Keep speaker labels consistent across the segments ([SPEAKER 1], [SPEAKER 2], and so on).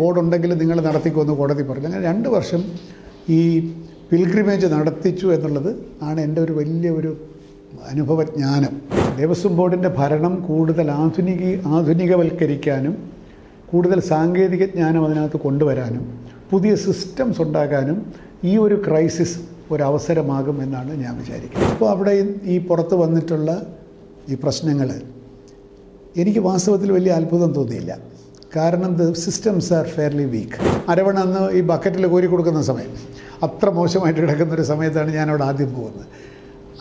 [SPEAKER 1] Board ഉണ്ടെങ്കിൽ നിങ്ങൾ നടത്തിക്കുമെന്ന് കോടതി പറഞ്ഞു. അങ്ങനെ രണ്ട് വർഷം ഈ പിൽഗ്രിമേജ് നടത്തിച്ചു എന്നുള്ളത് ആണ് എന്റെ ഒരു വലിയ ഒരു അനുഭവജ്ഞാനം. ദേവസ്വം ബോർഡിന്റെ ഭരണം കൂടുതൽ ആധുനിക ആധുനികവൽക്കരിക്കാനും കൂടുതൽ സാങ്കേതിക ജ്ഞാനം അതിനകത്ത് കൊണ്ടുവരാനും പുതിയ സിസ്റ്റംസ് ഉണ്ടാകാനും ഈ ഒരു ക്രൈസിസ് ഒരവസരമാകും എന്നാണ് ഞാൻ വിചാരിക്കുന്നത്. അപ്പോൾ അവിടെ ഈ പുറത്ത് വന്നിട്ടുള്ള ഈ പ്രശ്നങ്ങൾ എനിക്ക് വാസ്തവത്തിൽ വലിയ അത്ഭുതം തോന്നിയില്ല. കാരണം the systems are fairly weak. അരവണ അന്ന് ഈ ബക്കറ്റിൽ കോരി കൊടുക്കുന്ന സമയം. അത്ര മോശമായിട്ട് കിടക്കുന്ന ഒരു സമയത്താണ് ഞാൻ ആദ്യം പോകുന്നത്.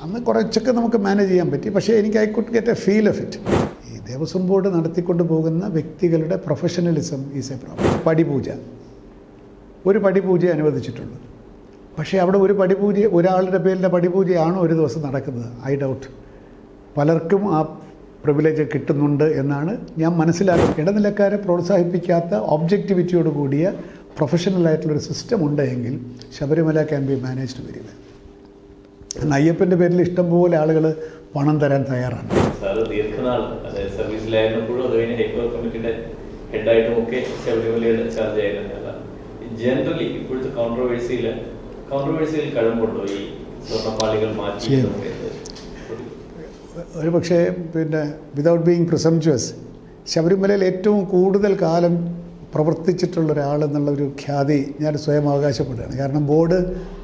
[SPEAKER 1] അന്ന് കുറച്ചൊക്കെ നമുക്ക് മാനേജ് ചെയ്യാൻ പറ്റി. പക്ഷേ എനിക്ക് I could get a feel of it ഈ ദേവസ്വം ബോർഡ് നടത്തിക്കൊണ്ട് പോകുന്ന വ്യക്തികളുടെ പ്രൊഫഷണലിസം ഈസ് എ പ്രോബ്ലം പടിപൂജ. ഒരു പടിപൂജ അനുവദിച്ചിട്ടുള്ളൂ പക്ഷേ അവിടെ ഒരു പടിപൂജ ഒരാളുടെ പേരിന്റെ പടിപൂജയാണോ ഒരു ദിവസം നടക്കുന്നത്? ഐ ഡൗട്ട് പലർക്കും ആ പ്രിവിലേജ് കിട്ടുന്നുണ്ട് എന്നാണ് ഞാൻ മനസ്സിലാക്കുന്നത് ഇടനിലക്കാരെ പ്രോത്സാഹിപ്പിക്കാത്ത ഒബ്ജക്റ്റിവിറ്റിയോട് കൂടിയ പ്രൊഫഷണലായിട്ടുള്ളൊരു സിസ്റ്റം ഉണ്ടെങ്കിൽ Sabarimala can be managed very കാരണം അയ്യപ്പന്റെ പേരിൽ ഇഷ്ടംപോലെ ആളുകൾ പണം തരാൻ തയ്യാറാണ്.
[SPEAKER 2] ദീർഘനാൾ അതായത് സർവീസിലായിരുന്നപ്പോഴും അത് കഴിഞ്ഞ് ഹൈക്കോടതി കമ്മിറ്റിയുടെ ഹെഡായിട്ടും ഒക്കെ ശബരിമലയുടെ ചാർജ് ആയിരുന്നല്ല ജനറലി ഇപ്പോഴത്തെ കോൺട്രവേഴ്സിയിൽ കോൺട്രവേഴ്സിയിൽ കഴമ്പുണ്ടോ ഈ സ്വർണപ്പാളികൾ മാറ്റി.
[SPEAKER 1] ഒരു പക്ഷേ പിന്നെ വിതൗട്ട് ബീങ് പ്രിസംച്വസ് ശബരിമലയിൽ ഏറ്റവും കൂടുതൽ കാലം പ്രവർത്തിച്ചിട്ടുള്ള ഒരാൾ എന്നുള്ള ഒരു ഖ്യാതി ഞാൻ സ്വയം അവകാശപ്പെടുകയാണ്. കാരണം ബോർഡ്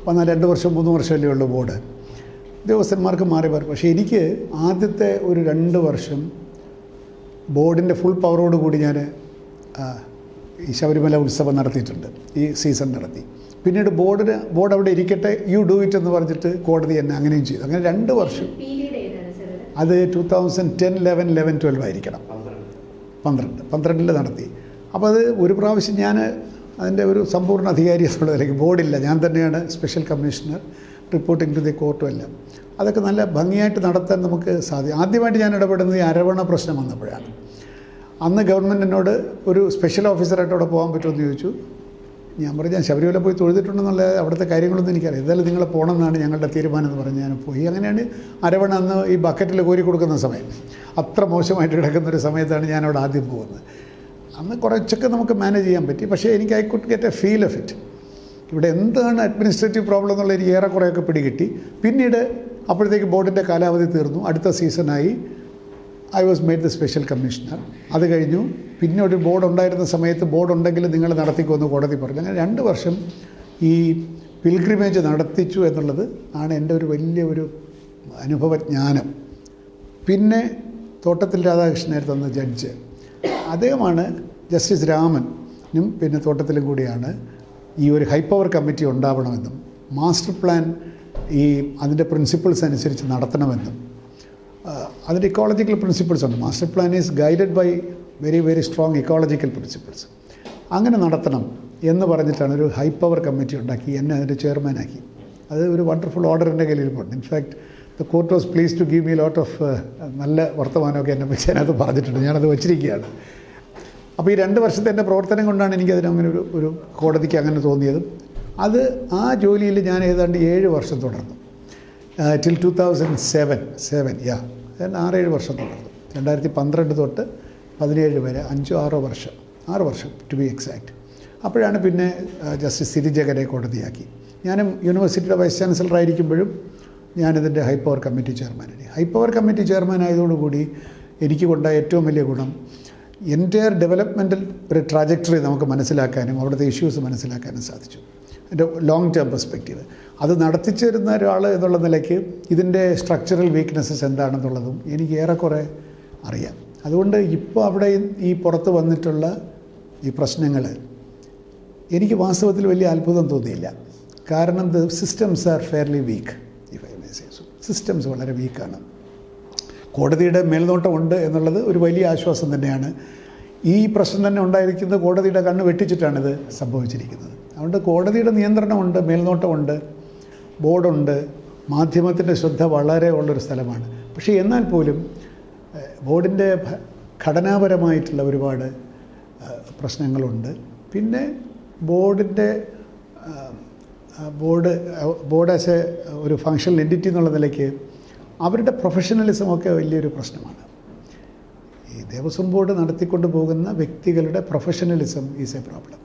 [SPEAKER 1] വന്നാൽ രണ്ട് വർഷം മൂന്ന് വർഷമല്ലേ ഉള്ളൂ ബോർഡ്. ഉദ്യോഗസ്ഥന്മാർക്ക് മാറി മാറി. പക്ഷേ എനിക്ക് ആദ്യത്തെ ഒരു രണ്ട് വർഷം ബോർഡിന്റെ ഫുൾ പവറോട് കൂടി ഞാൻ ഈ ശബരിമല ഉത്സവം നടത്തിയിട്ടുണ്ട്. ഈ സീസൺ നടത്തി. പിന്നീട് ബോർഡിന് ബോർഡ് അവിടെ ഇരിക്കട്ടെ യു ഡു ഇറ്റ് എന്ന് പറഞ്ഞിട്ട് കോടതി എന്നെ അങ്ങനെയും ചെയ്തു. അങ്ങനെ രണ്ട് വർഷം. അത് two thousand ten eleven eleven twelve ആയിരിക്കണം. പന്ത്രണ്ട്. പന്ത്രണ്ടിൽ നടത്തി. അപ്പോൾ അത് ഒരു പ്രാവശ്യം ഞാൻ അതിന്റെ ഒരു സമ്പൂർണ അധികാരി എന്നുള്ളതിലേക്ക് ബോർഡില്ല. ഞാൻ തന്നെയാണ് special commissioner reporting to the കോർട്ടും എല്ലാം. അതൊക്കെ നല്ല ഭംഗിയായിട്ട് നടത്താൻ നമുക്ക് സാധിക്കും ആദ്യമായിട്ട് ഞാൻ ഇടപെടുന്നത് ഈ അരവണ പ്രശ്നം വന്നപ്പോഴാണ്. അന്ന് ഗവൺമെന്റ് എന്നോട് ഒരു സ്പെഷ്യൽ ഓഫീസറായിട്ട് അവിടെ പോകാൻ പറ്റുമെന്ന് ചോദിച്ചു. ഞാൻ പറഞ്ഞു ഞാൻ ശബരിമല പോയി തൊഴുതിട്ടുണ്ടെന്നുള്ള അവിടുത്തെ കാര്യങ്ങളൊന്നും എനിക്കറിയാം. എന്തായാലും നിങ്ങൾ പോകണം എന്നാണ് ഞങ്ങളുടെ തീരുമാനം എന്ന് പറഞ്ഞ് ഞാൻ പോയി. അങ്ങനെയാണ് അരവണ അന്ന് ഈ ബക്കറ്റിൽ കോരി കൊടുക്കുന്ന സമയം. അത്ര മോശമായിട്ട് കിടക്കുന്ന ഒരു സമയത്താണ് ഞാൻ അവിടെ ആദ്യം പോകുന്നത്. അന്ന് കുറച്ചൊക്കെ നമുക്ക് മാനേജ് ചെയ്യാൻ പറ്റി. പക്ഷേ എനിക്ക് I could get a feel of it ഇവിടെ എന്താണ് അഡ്മിനിസ്ട്രേറ്റീവ് പ്രോബ്ലം എന്നുള്ള എനിക്ക് ഏറെക്കുറെയൊക്കെ പിടികിട്ടി. പിന്നീട് അപ്പോഴത്തേക്ക് ബോർഡിന്റെ കാലാവധി തീർന്നു. അടുത്ത സീസണായി I was made the special commissioner അത് കഴിഞ്ഞു. പിന്നെ ഒരു ബോർഡ് ഉണ്ടായിരുന്ന സമയത്ത് ബോർഡ് ഉണ്ടെങ്കിൽ നിങ്ങൾ നടത്തിക്കുമെന്ന് കോടതി പറഞ്ഞു. അങ്ങനെ രണ്ട് വർഷം ഈ പിൽഗ്രിമേജ് നടത്തിച്ചു എന്നുള്ളത് ആണ് എന്റെ ഒരു വലിയ ഒരു അനുഭവജ്ഞാനം പിന്നെ തോട്ടത്തിൽ രാധാകൃഷ്ണനായിരുന്നു തന്ന ജഡ്ജ് അദ്ദേഹമാണ് ജസ്റ്റിസ് രാമനും പിന്നെ തോട്ടത്തിലും കൂടിയാണ് ഈ ഒരു ഹൈ പവർ കമ്മിറ്റി ഉണ്ടാവണമെന്നും മാസ്റ്റർ പ്ലാൻ ഈ അതിന്റെ പ്രിൻസിപ്പിൾസ് അനുസരിച്ച് നടത്തണമെന്നും അതിന്റെ ഇക്കോളജിക്കൽ പ്രിൻസിപ്പിൾസ് ഉണ്ട്. Master plan is guided by very very strong ecological principles അങ്ങനെ നടത്തണം എന്ന് പറഞ്ഞിട്ടാണ് ഒരു ഹൈ പവർ കമ്മിറ്റി ഉണ്ടാക്കി എന്നെ അതിന്റെ ചെയർമാനാക്കി അത് ഒരു വണ്ടർഫുൾ ഓർഡർ എന്റെ കയ്യിലിരിപ്പുണ്ട് in fact the court was please to give me lot of നല്ല വർത്തമാനമൊക്കെ എന്നെ വെച്ച് അതിനകത്ത് പറഞ്ഞിട്ടുണ്ട്. ഞാനത് വച്ചിരിക്കുകയാണ്. അപ്പോൾ ഈ രണ്ട് വർഷത്തെ എന്റെ പ്രവർത്തനം കൊണ്ടാണ് എനിക്കതിന് അങ്ങനെ ഒരു ഒരു കോടതിക്ക് അങ്ങനെ തോന്നിയതും. അത് ആ ജോലിയിൽ ഞാൻ ഏതാണ്ട് ഏഴ് വർഷം തുടർന്നു. Till two thousand seven seven yeah ഞാൻ ആറേഴ് തുടർന്നു. രണ്ടായിരത്തി പന്ത്രണ്ട് തൊട്ട് പതിനേഴ് വരെ അഞ്ചോ ആറോ വർഷം ആറ് വർഷം ടു ബി എക്സാക്റ്റ് അപ്പോഴാണ് പിന്നെ ജസ്റ്റിസ് സിരിജകരെ കോടതിയാക്കി. ഞാനും യൂണിവേഴ്സിറ്റിയുടെ വൈസ് ചാൻസലർ ആയിരിക്കുമ്പോഴും ഞാനിതിന്റെ ഹൈ പവർ കമ്മിറ്റി ചെയർമാനായി ഹൈ പവർ കമ്മിറ്റി ചെയർമാൻ ആയതോടുകൂടി എനിക്ക് കൊണ്ട ഏറ്റവും വലിയ ഗുണം എന്റെ ഡെവലപ്മെന്റൽ ഒരു ട്രാജക്ടറി നമുക്ക് മനസ്സിലാക്കാനും അവിടുത്തെ ഇഷ്യൂസ് മനസ്സിലാക്കാനും സാധിച്ചു. എന്റെ ലോങ് ടേം പെർസ്പെക്റ്റീവ് അത് നടത്തിച്ചു തരുന്ന ഒരാൾ എന്നുള്ള നിലയ്ക്ക് ഇതിന്റെ സ്ട്രക്ചറൽ വീക്ക്നെസ്സസ് എന്താണെന്നുള്ളതും എനിക്ക് ഏറെക്കുറെ അറിയാം. അതുകൊണ്ട് ഇപ്പോൾ അവിടെ ഈ പുറത്ത് വന്നിട്ടുള്ള ഈ പ്രശ്നങ്ങൾ എനിക്ക് വാസ്തവത്തിൽ വലിയ അത്ഭുതം തോന്നിയില്ല. കാരണം the systems are fairly weak if I may say systems വളരെ വീക്കാണ് കോടതിയുടെ മേൽനോട്ടമുണ്ട് എന്നുള്ളത് ഒരു വലിയ ആശ്വാസം തന്നെയാണ്. ഈ പ്രശ്നം തന്നെ ഉണ്ടായിരിക്കുന്നത് കോടതിയുടെ കണ്ണ് വെട്ടിച്ചിട്ടാണിത് സംഭവിച്ചിരിക്കുന്നത്. അതുകൊണ്ട് കോടതിയുടെ നിയന്ത്രണമുണ്ട് മേൽനോട്ടമുണ്ട്. ബോർഡുണ്ട്. മാധ്യമത്തിന്റെ ശ്രദ്ധ വളരെ ഉള്ളൊരു സ്ഥലമാണ്. പക്ഷേ എന്നാൽ പോലും ബോർഡിന്റെ ഘടനാപരമായിട്ടുള്ള ഒരുപാട് പ്രശ്നങ്ങളുണ്ട്. പിന്നെ ബോർഡിന്റെ ബോർഡ് ബോർഡ് ആസ് എ ഒരു ഫങ്ഷണൽ എന്റിറ്റി എന്നുള്ള നിലയ്ക്ക് അവരുടെ പ്രൊഫഷണലിസമൊക്കെ വലിയൊരു പ്രശ്നമാണ്. ഈ ദേവസ്വം ബോർഡ് നടത്തിക്കൊണ്ട് പോകുന്ന വ്യക്തികളുടെ പ്രൊഫഷണലിസം ഈസ് എ പ്രോബ്ലം.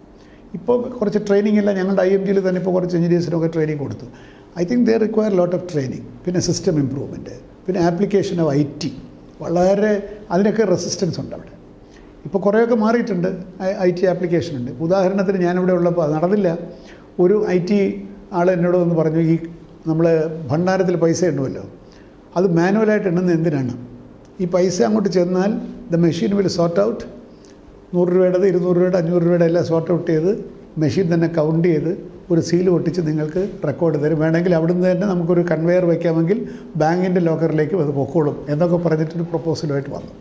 [SPEAKER 1] ഇപ്പോൾ കുറച്ച് ട്രെയിനിങ് എല്ലാം ഞങ്ങളുടെ ഐ എം ജിയിൽ തന്നെ ഇപ്പോൾ കുറച്ച് എഞ്ചിനീയേഴ്സിനൊക്കെ ട്രെയിനിങ് കൊടുത്തു. I think they require lot of training പിന്നെ സിസ്റ്റം ഇമ്പ്രൂവ്മെന്റ് പിന്നെ ആപ്ലിക്കേഷൻ ഓഫ് ഐ ടി വളരെ അതിനൊക്കെ റെസിസ്റ്റൻസ് ഉണ്ട് അവിടെ. ഇപ്പോൾ കുറേയൊക്കെ മാറിയിട്ടുണ്ട്. ഐ ടി ആപ്ലിക്കേഷൻ ഉണ്ട്. ഉദാഹരണത്തിന് ഞാനിവിടെ ഉള്ളപ്പോൾ അത് നടന്നില്ല. ഒരു ഐ ടി ആൾ എന്നോട് വന്ന് പറഞ്ഞു ഈ നമ്മൾ ഭണ്ഡാരത്തിൽ പൈസ എണ്ണുമല്ലോ അത് മാനുവലായിട്ട് എണ്ണുന്നത് എന്തിനാണ്? ഈ പൈസ അങ്ങോട്ട് ചെന്നാൽ the machine will sort out നൂറ് രൂപയുടേത് ഇരുന്നൂറ് രൂപയുടെ അഞ്ഞൂറ് രൂപയുടെ എല്ലാം സോർട്ട് ഔട്ട് ചെയ്ത് മെഷീൻ തന്നെ കൗണ്ട് ചെയ്ത് ഒരു സീൽ ഒട്ടിച്ച് നിങ്ങൾക്ക് റെക്കോർഡ് തരും. വേണമെങ്കിൽ അവിടുന്ന് തന്നെ നമുക്കൊരു കൺവെയർ വയ്ക്കാമെങ്കിൽ ബാങ്കിന്റെ ലോക്കറിലേക്ക് അത് പൊക്കോളും എന്നൊക്കെ പറഞ്ഞിട്ടൊരു പ്രപ്പോസലുമായിട്ട് വന്നു.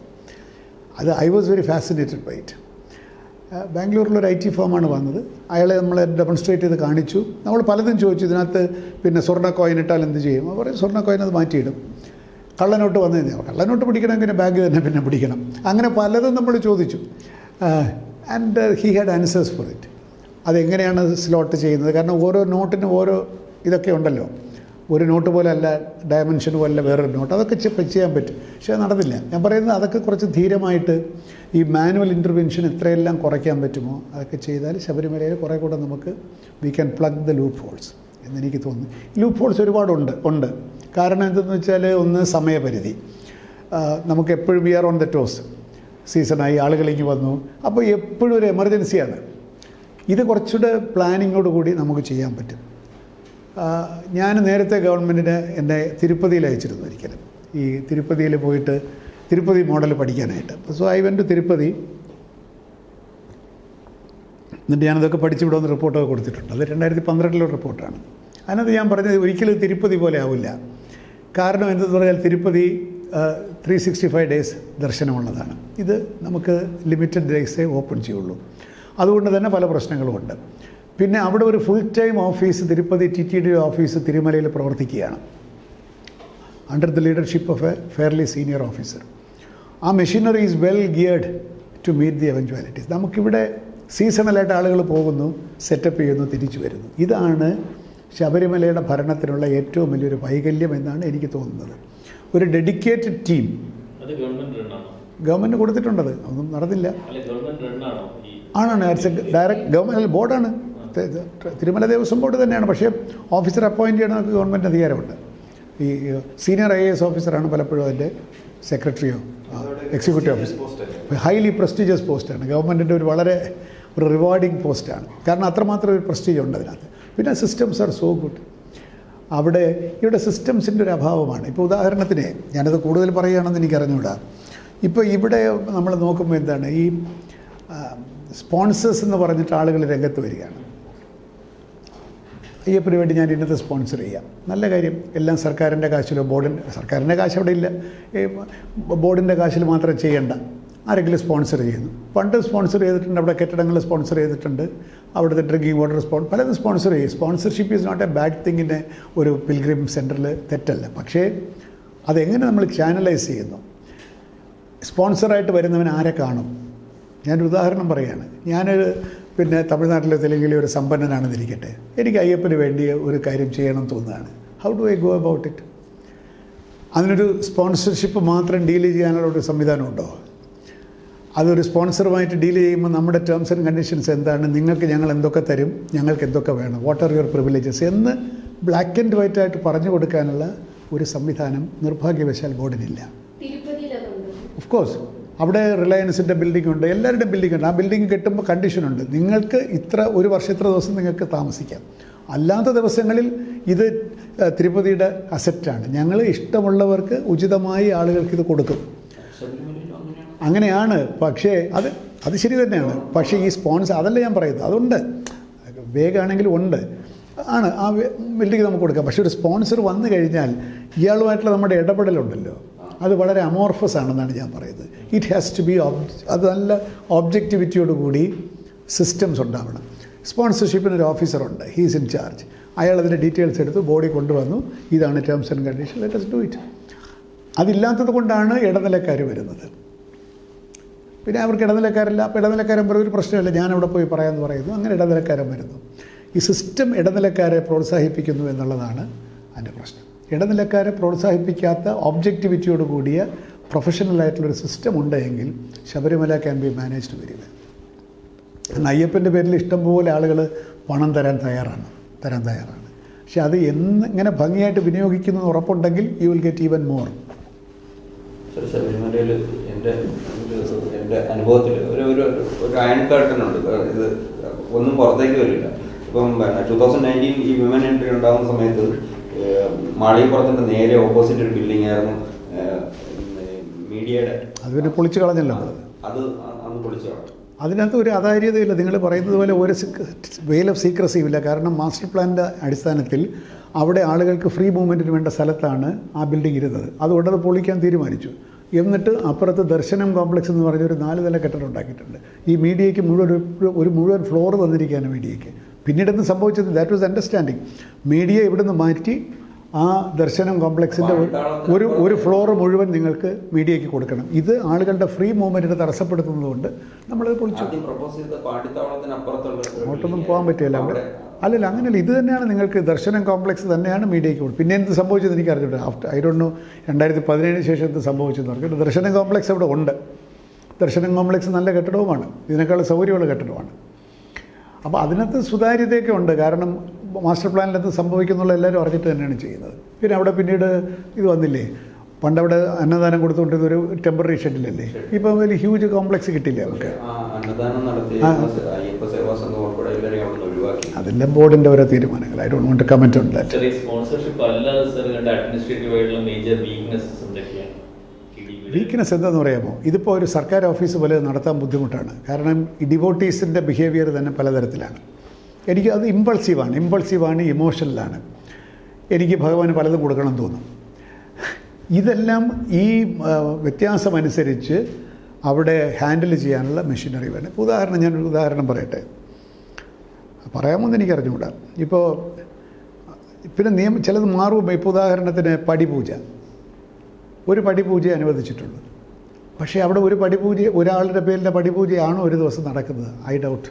[SPEAKER 1] അത് I was very fascinated by it. ബാംഗ്ലൂരിലൊരു I T ഫോമാണ് വന്നത്. അയാളെ നമ്മൾ ഡെമോൺസ്ട്രേറ്റ് ചെയ്ത് കാണിച്ചു. നമ്മൾ പലതും ചോദിച്ചു ഇതിനകത്ത് പിന്നെ സ്വർണ കോയിൻ ഇട്ടാൽ എന്ത് ചെയ്യും? അവർ സ്വർണ കോയിൻ അത് മാറ്റിയിടും. കള്ളനോട്ട് വന്നു കഴിഞ്ഞാൽ കള്ളനോട്ട് പിടിക്കണമെങ്കിൽ പിന്നെ ബാഗ് തന്നെ പിന്നെ പിടിക്കണം. അങ്ങനെ പലതും നമ്മൾ ചോദിച്ചു. And he had answers for it അതെങ്ങനെയാണ് സ്ലോട്ട് ചെയ്യുന്നത്? കാരണം ഓരോ നോട്ടിനും ഓരോ ഇതൊക്കെ ഉണ്ടല്ലോ. ഒരു നോട്ട് പോലെ അല്ല ഡയമെൻഷൻ പോലല്ല വേറൊരു നോട്ട് അതൊക്കെ ചെയ്യാൻ പറ്റും. പക്ഷേ നടന്നില്ല. ഞാൻ പറയുന്നത് അതൊക്കെ കുറച്ച് ധീരമായിട്ട് ഈ മാനുവൽ ഇന്റർവെൻഷൻ എത്രയെല്ലാം കുറയ്ക്കാൻ പറ്റുമോ? അതൊക്കെ ചെയ്താൽ ശബരിമലയിൽ കുറേ കൂടെ നമുക്ക് we can plug the loopholes എന്നെനിക്ക് തോന്നുന്നു. ലൂപ്പ് ഹോൾസ് ഒരുപാടുണ്ട് ഉണ്ട്. കാരണം എന്തെന്ന് വെച്ചാൽ ഒന്ന് സമയപരിധി. നമുക്ക് എപ്പോഴും we are on the toes സീസണായി ആളുകളിലേക്ക് വന്നു. അപ്പോൾ എപ്പോഴും ഒരു എമർജൻസിയാണ് ഇത് കുറച്ചുകൂടെ പ്ലാനിങ്ങോട് കൂടി നമുക്ക് ചെയ്യാൻ പറ്റും. ഞാൻ നേരത്തെ ഗവൺമെന്റിന് എന്നെ തിരുപ്പതിയിൽ അയച്ചിരുന്നു ഒരിക്കലും. ഈ തിരുപ്പതിയിൽ പോയിട്ട് തിരുപ്പതി മോഡൽ പഠിക്കാനായിട്ട്. So I went to Tirupati. എന്നിട്ട് ഞാനതൊക്കെ പഠിച്ചുവിടുമെന്ന് റിപ്പോർട്ടൊക്കെ കൊടുത്തിട്ടുണ്ട്. അത് രണ്ടായിരത്തി പന്ത്രണ്ടിലെ റിപ്പോർട്ടാണ് അതിനകത്ത് ഞാൻ പറഞ്ഞത് ഒരിക്കലും തിരുപ്പതി പോലെ ആവില്ല. കാരണം എന്തെന്ന് പറഞ്ഞാൽ Tirupati three sixty five days ദർശനമുള്ളതാണ്. ഇത് നമുക്ക് ലിമിറ്റഡ് ഡേയ്സേ ഓപ്പൺ ചെയ്യുള്ളൂ. അതുകൊണ്ട് തന്നെ പല പ്രശ്നങ്ങളുമുണ്ട് പിന്നെ അവിടെ ഒരു full time office Tirupati T T D office തിരുമലയിൽ പ്രവർത്തിക്കുകയാണ്. Under the leadership of a fairly senior officer ആ machinery is well geared to meet the eventualities നമുക്കിവിടെ സീസണലായിട്ട് ആളുകൾ പോകുന്നു സെറ്റപ്പ് ചെയ്യുന്നു തിരിച്ചു വരുന്നു. ഇതാണ് ശബരിമലയുടെ ഭരണത്തിനുള്ള ഏറ്റവും വലിയൊരു വൈകല്യം എന്നാണ് എനിക്ക് തോന്നുന്നത്. ഒരു ഡെഡിക്കേറ്റഡ് ടീം
[SPEAKER 2] ഗവൺമെന്റ്
[SPEAKER 1] കൊടുത്തിട്ടുണ്ടത്. ഒന്നും നടന്നില്ല.
[SPEAKER 2] അല്ലെ ഹയർ
[SPEAKER 1] സെക്കൻഡറി ഡയറക്റ്റ് ഗവൺമെന്റ് ബോർഡാണ് തിരുമല ദേവസ്വം ബോർഡ് തന്നെയാണ്. പക്ഷേ ഓഫീസർ അപ്പോയിന്റ് നമുക്ക് ഗവൺമെന്റ് അധികാരമുണ്ട്. ഈ സീനിയർ ഐ എ എസ് ഓഫീസറാണ് പലപ്പോഴും അതിന്റെ സെക്രട്ടറിയോ എക്സിക്യൂട്ടീവ് ഓഫീസർ ഹൈലി പ്രസ്റ്റീജിയസ് പോസ്റ്റാണ് ഗവൺമെന്റിന്റെ ഒരു വളരെ ഒരു റിവാർഡിങ് പോസ്റ്റാണ് കാരണം അത്രമാത്രം ഒരു പ്രസ്റ്റീജ് ഉണ്ട് അതിനകത്ത്. പിന്നെ സിസ്റ്റംസ് ആർ സോ ഗുഡ് അവിടെ ഇവിടെ സിസ്റ്റംസിന്റെ ഒരു അഭാവമാണ്. ഇപ്പോൾ ഉദാഹരണത്തിന് ഞാനത് കൂടുതൽ പറയുകയാണെന്ന് എനിക്ക് അറിഞ്ഞുകൂടാ ഇപ്പോൾ ഇവിടെ നമ്മൾ നോക്കുമ്പോൾ എന്താണ്? ഈ സ്പോൺസേഴ്സ് എന്ന് പറഞ്ഞിട്ട് ആളുകൾ രംഗത്ത് വരികയാണ്. അയ്യപ്പന് വേണ്ടി ഞാൻ ഇന്നത്തെ സ്പോൺസർ ചെയ്യാം. നല്ല കാര്യം എല്ലാം സർക്കാരിന്റെ കാശിലോ ബോർഡിന്റെ സർക്കാരിന്റെ കാശ് അവിടെ ഇല്ല. ബോർഡിന്റെ കാശിൽ മാത്രം ചെയ്യേണ്ട. ആരെങ്കിലും സ്പോൺസർ ചെയ്യുന്നു. പണ്ട് സ്പോൺസർ ചെയ്തിട്ടുണ്ട് അവിടെ കെട്ടിടങ്ങൾ സ്പോൺസർ ചെയ്തിട്ടുണ്ട്. അവിടുത്തെ ഡ്രിങ്കിങ് വാട്ടർ സ്പോൺ പലതും സ്പോൺസർ ചെയ്യും. Sponsorship is not a bad തിങ്ങിന്റെ ഒരു പിൽഗ്രിം സെന്ററിൽ തെറ്റല്ല. പക്ഷേ അതെങ്ങനെ നമ്മൾ ചാനലൈസ് ചെയ്യുന്നു? സ്പോൺസറായിട്ട് വരുന്നവൻ ആരെ കാണും? ഞാനൊരു ഉദാഹരണം പറയുകയാണ് ഞാനൊരു പിന്നെ തമിഴ്നാട്ടിലെ തെലുങ്കിലെ ഒരു സമ്പന്നനാണെന്നിരിക്കട്ടെ. എനിക്ക് അയ്യപ്പന് വേണ്ടി ഒരു കാര്യം ചെയ്യണം തോന്നുകയാണ്. How do I go about it അതിനൊരു സ്പോൺസർഷിപ്പ് മാത്രം ഡീൽ ചെയ്യാനുള്ള ഒരു സംവിധാനമുണ്ടോ? അതൊരു സ്പോൺസറുമായിട്ട് ഡീൽ ചെയ്യുമ്പോൾ നമ്മുടെ ടേംസ് ആൻഡ് കണ്ടീഷൻസ് എന്താണ്? നിങ്ങൾക്ക് ഞങ്ങൾ എന്തൊക്കെ തരും? ഞങ്ങൾക്ക് എന്തൊക്കെ വേണം? വാട്ട് ആർ യുവർ പ്രിവിലേജസ് എന്ന് ബ്ലാക്ക് ആൻഡ് വൈറ്റ് ആയിട്ട് പറഞ്ഞു കൊടുക്കാനുള്ള ഒരു സംവിധാനം നിർഭാഗ്യവശാൽ ബോർഡിനില്ല. ഓഫ് കോഴ്സ് അവിടെ റിലയൻസിന്റെ ബിൽഡിംഗ് ഉണ്ട് എല്ലാവരുടെയും ബിൽഡിംഗ് ഉണ്ട് ആ ബിൽഡിംഗ് കെട്ടുമ്പോൾ കണ്ടീഷനുണ്ട്. നിങ്ങൾക്ക് ഇത്ര ഒരു വർഷം ഇത്ര ദിവസം നിങ്ങൾക്ക് താമസിക്കാം. അല്ലാത്ത ദിവസങ്ങളിൽ ഇത് തിരുപ്പതിയുടെ അസറ്റാണ്. ഞങ്ങൾ ഇഷ്ടമുള്ളവർക്ക് ഉചിതമായി ആളുകൾക്ക് ഇത് കൊടുക്കും. അങ്ങനെയാണ്. പക്ഷേ അത് അത് ശരി തന്നെയാണ്. പക്ഷേ ഈ സ്പോൺസർ അതല്ല ഞാൻ പറയുന്നത്. അതുണ്ട്. വേഗമാണെങ്കിലും ഉണ്ട്. ആണ്. ആ ബിൽഡിംഗ് നമുക്ക് കൊടുക്കാം. പക്ഷേ ഒരു സ്പോൺസർ വന്നു കഴിഞ്ഞാൽ ഇയാളുമായിട്ടുള്ള നമ്മുടെ ഇടപെടലുണ്ടല്ലോ. അത് വളരെ അമോർഫസ് ആണെന്നാണ് ഞാൻ പറയുന്നത്. ഇറ്റ് ഹാസ് ടു ബി അത് നല്ല ഒബ്ജക്റ്റിവിറ്റിയോട് കൂടി സിസ്റ്റംസ് ഉണ്ടാവണം. സ്പോൺസർഷിപ്പിന് ഒരു ഓഫീസറുണ്ട് ഹീസ് ഇൻ ചാർജ് അയാൾ അതിന്റെ ഡീറ്റെയിൽസ് എടുത്ത് ബോഡി കൊണ്ടുവന്നു. ഇതാണ് terms and condition let us do it അതില്ലാത്തത് കൊണ്ടാണ് ഇടനിലക്കാർ വരുന്നത്. പിന്നെ അവർക്ക് ഇടനിലക്കാരില്ല. അപ്പോൾ ഇടനിലക്കാരൻ പറയും ഒരു പ്രശ്നമില്ല. അവിടെ പോയി പറയാമെന്ന് പറയുന്നു. അങ്ങനെ ഇടനിലക്കാരൻ വരുന്നു. ഈ സിസ്റ്റം ഇടനിലക്കാരെ പ്രോത്സാഹിപ്പിക്കുന്നു എന്നുള്ളതാണ് അതിന്റെ പ്രശ്നം. ഇടനിലക്കാരെ പ്രോത്സാഹിപ്പിക്കാത്ത ഒബ്ജക്റ്റിവിറ്റിയോട് കൂടിയ പ്രൊഫഷണൽ ആയിട്ടുള്ളൊരു സിസ്റ്റം ഉണ്ടെങ്കിൽ Sabarimala can be managed very well കാരണം അയ്യപ്പന്റെ പേരിൽ ഇഷ്ടംപോലെ ആളുകൾ പണം തരാൻ തയ്യാറാണ് തരാൻ തയ്യാറാണ്. പക്ഷെ അത് എന്ന് ഇങ്ങനെ ഭംഗിയായിട്ട് വിനിയോഗിക്കുന്നു എന്ന് ഉറപ്പുണ്ടെങ്കിൽ you will get even more
[SPEAKER 3] ശബരിമലയിൽ എന്റെ എന്റെ അനുഭവത്തിൽ ഒരു ഒരു ഒരു അയൺ കർട്ടനുണ്ട് ഇത് ഒന്നും പുറത്തേക്ക് വരില്ല. ഇപ്പം ടൂ തൗസൻഡ് നയന്റീൻ ഈ വിമൻ എൻട്രി ഉണ്ടാകുന്ന സമയത്ത് മാളികപ്പുറത്തിന്റെ നേരെ ഓപ്പോസിറ്റ് ഒരു ബിൽഡിംഗ് ആയിരുന്നു മീഡിയയുടെ.
[SPEAKER 1] അത് പിന്നെ പൊളിച്ചു കളഞ്ഞല്ലോ.
[SPEAKER 3] അത് അന്ന് പൊളിച്ചു കളഞ്ഞു.
[SPEAKER 1] അതിനകത്ത് ഒരു അതാര്യതയില്ല. നിങ്ങൾ പറയുന്നത് പോലെ ഒരു വെയിൽ ഓഫ് സീക്രസിയും ഇല്ല. കാരണം മാസ്റ്റർ പ്ലാനിന്റെ അടിസ്ഥാനത്തിൽ അവിടെ ആളുകൾക്ക് ഫ്രീ മൂവ്മെന്റിന് വേണ്ട സ്ഥലത്താണ് ആ ബിൽഡിംഗ് ഇരുന്നത്. അത് ഉടനെ പൊളിക്കാൻ തീരുമാനിച്ചു. എന്നിട്ട് അപ്പുറത്ത് ദർശനം കോംപ്ലക്സ് എന്ന് പറഞ്ഞ ഒരു നാല് നില കെട്ടിടം ഉണ്ടാക്കിയിട്ടുണ്ട്. ഈ മീഡിയയ്ക്ക് മുഴുവൻ ഒരു- ഒരു മുഴുവൻ ഫ്ലോർ തന്നിരിക്കുകയാണ് മീഡിയയ്ക്ക്. പിന്നീട് എന്ത് സംഭവിച്ചത്? ദാറ്റ് വാസ് അണ്ടർസ്റ്റാൻഡിങ് മീഡിയ ഇവിടുന്ന് മാറ്റി ആ ദർശനം കോംപ്ലക്സിന്റെ ഒരു ഒരു ഫ്ലോർ മുഴുവൻ നിങ്ങൾക്ക് മീഡിയയ്ക്ക് കൊടുക്കണം. ഇത് ആളുകളുടെ ഫ്രീ മൂവ്മെന്റിനെ തടസ്സപ്പെടുത്തുന്നതുകൊണ്ട് നമ്മളത് പൊളിച്ചു. അങ്ങോട്ടൊന്നും പോകാൻ പറ്റില്ല. അവിടെ അല്ലല്ല അങ്ങനെയല്ല. ഇത് തന്നെയാണ് നിങ്ങൾക്ക് ദർശനം കോംപ്ലക്സ് തന്നെയാണ് മീഡിയയ്ക്ക് കൊടുത്തത് പിന്നെ എന്ത് സംഭവിച്ചത് എനിക്ക് അറിഞ്ഞിട്ട് ആഫ്റ്റർ ഐ ഡോണ്ട് നോ രണ്ടായിരത്തി പതിനേഴിന് ശേഷം എന്ത് സംഭവിച്ചെന്ന് പറഞ്ഞിട്ട് ദർശനം കോംപ്ലക്സ് അവിടെ ഉണ്ട്. ദർശനം കോംപ്ലക്സ് നല്ല കെട്ടിടവുമാണ്. ഇതിനേക്കാൾ സൗകര്യമുള്ള കെട്ടിടമാണ് അപ്പോൾ അതിനകത്ത് സുതാര്യതയൊക്കെ ഉണ്ട്. കാരണം മാസ്റ്റർ പ്ലാനിൽ എന്ത് സംഭവിക്കുന്നുള്ള എല്ലാവരും അറിഞ്ഞിട്ട് തന്നെയാണ് ചെയ്യുന്നത്. പിന്നെ അവിടെ പിന്നീട് ഇത് വന്നില്ലേ? പണ്ട് അവിടെ അന്നദാനം കൊടുത്തുകൊണ്ടിരുന്ന ഒരു ടെമ്പററി ഷെഡിലല്ലേ ഇപ്പം വലിയ ഹ്യൂജ് കോംപ്ലക്സ് കിട്ടില്ലേ നമുക്ക്. അതെല്ലാം ബോർഡിന്റെ ഓരോ തീരുമാനങ്ങൾ ഐ ഡോണ്ട് വോണ്ട് കമന്റ് ഉണ്ട് വീക്ക്നെസ് എന്താണെന്ന് പറയാമോ? ഇതിപ്പോൾ ഒരു സർക്കാർ ഓഫീസ് പോലെ നടത്താൻ ബുദ്ധിമുട്ടാണ്. കാരണം ഈ ഡിവോട്ടീസിന്റെ ബിഹേവിയർ തന്നെ പലതരത്തിലാണ്. എനിക്ക് അത് ഇമ്പൾസീവാണ് ഇമ്പൾസീവാണ് ഇമോഷണലാണ് എനിക്ക് ഭഗവാന് പലതും കൊടുക്കണം തോന്നും. ഇതെല്ലാം ഈ വ്യത്യാസമനുസരിച്ച് അവിടെ ഹാൻഡിൽ ചെയ്യാനുള്ള മെഷീനറി വേണം. ഇപ്പോൾ ഉദാഹരണം ഞാനൊരു ഉദാഹരണം പറയട്ടെ. പറയാമെന്ന് എനിക്ക് അറിഞ്ഞുകൂടാ. ഇപ്പോൾ പിന്നെ നിയമം ചിലത് മാറുമ്പോൾ ഇപ്പോൾ ഉദാഹരണത്തിന് പടിപൂജ. ഒരു പടിപൂജ അനുവദിച്ചിട്ടുള്ളൂ പക്ഷേ അവിടെ ഒരു പടിപൂജ ഒരാളുടെ പേരിലെ പടിപൂജയാണോ ഒരു ദിവസം നടക്കുന്നത്. I doubt.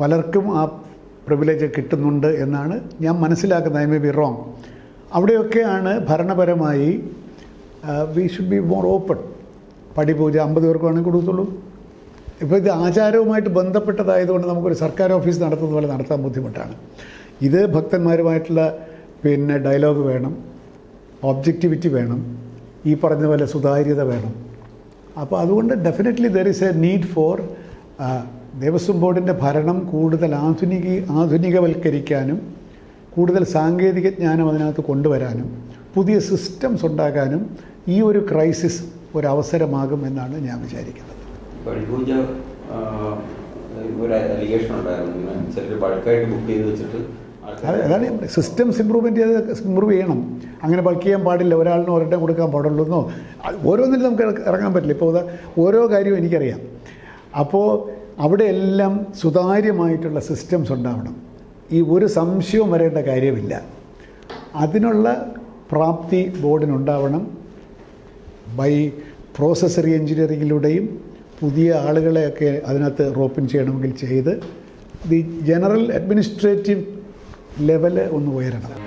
[SPEAKER 1] പലർക്കും ആ പ്രിവിലേജ് കിട്ടുന്നുണ്ട് എന്നാണ് ഞാൻ മനസ്സിലാക്കുന്നത്. ഐ മേ ബി റോങ് അവിടെയൊക്കെയാണ് ഭരണപരമായി we should be more open പടിപൂജ അമ്പത് പേർക്ക് വേണമെങ്കിൽ കൊടുത്തുള്ളൂ ഇപ്പോൾ ഇത് ആചാരവുമായിട്ട് ബന്ധപ്പെട്ടതായതുകൊണ്ട് നമുക്കൊരു സർക്കാർ ഓഫീസ് നടത്തുന്ന പോലെ നടത്താൻ ബുദ്ധിമുട്ടാണ്. ഇത് ഭക്തന്മാരുമായിട്ടുള്ള പിന്നെ ഡയലോഗ് വേണം. ഒബ്ജക്റ്റിവിറ്റി വേണം. ഈ പറഞ്ഞ പോലെ സുതാര്യത വേണം. അപ്പോൾ അതുകൊണ്ട് definitely there is a need for Devaswom ബോർഡിന്റെ ഭരണം കൂടുതൽ ആധുനിക ആധുനികവൽക്കരിക്കാനും കൂടുതൽ സാങ്കേതിക ജ്ഞാനം അതിനകത്ത് കൊണ്ടുവരാനും പുതിയ സിസ്റ്റംസ് ഉണ്ടാക്കാനും ഈ ഒരു ക്രൈസിസ് ഒരു അവസരമാകും എന്നാണ് ഞാൻ വിചാരിക്കുന്നത്.
[SPEAKER 3] ഒരു അലിഗേഷൻ ഉണ്ടായിരുന്നു. ചിലർ ബൾക്കായിട്ട് ബുക്ക് ചെയ്ത് വെച്ചിട്ട്
[SPEAKER 1] അതാണ് സിസ്റ്റംസ് ഇമ്പ്രൂവ്മെന്റ് ചെയ്ത് ഇമ്പ്രൂവ് ചെയ്യണം. അങ്ങനെ ബൾക്ക് ചെയ്യാൻ പാടില്ല ഒരാളിന് ഒരെണ്ണം കൊടുക്കാൻ പാടുള്ളൂ എന്നോ ഓരോന്നിലും നമുക്ക് ഇറ- ഇറങ്ങാൻ പറ്റില്ല. ഇപ്പോൾ ഓരോ കാര്യവും എനിക്കറിയാം. അപ്പോൾ അവിടെ എല്ലാം സുതാര്യമായിട്ടുള്ള സിസ്റ്റംസ് ഉണ്ടാവണം. ഈ ഒരു സംശയവും വരേണ്ട കാര്യമില്ല. അതിനുള്ള പ്രാപ്തി ബോർഡിനുണ്ടാവണം. ബൈ പ്രോസസ്സറി എഞ്ചിനീയറിങ്ങിലൂടെയും പുതിയ ആളുകളെയൊക്കെ അതിനകത്ത് റോപ്പിൻ ചെയ്യണമെങ്കിൽ ചെയ്ത്. ദി ജനറൽ അഡ്മിനിസ്ട്രേറ്റീവ് ലെവൽ ഒന്ന് ഉയരണം.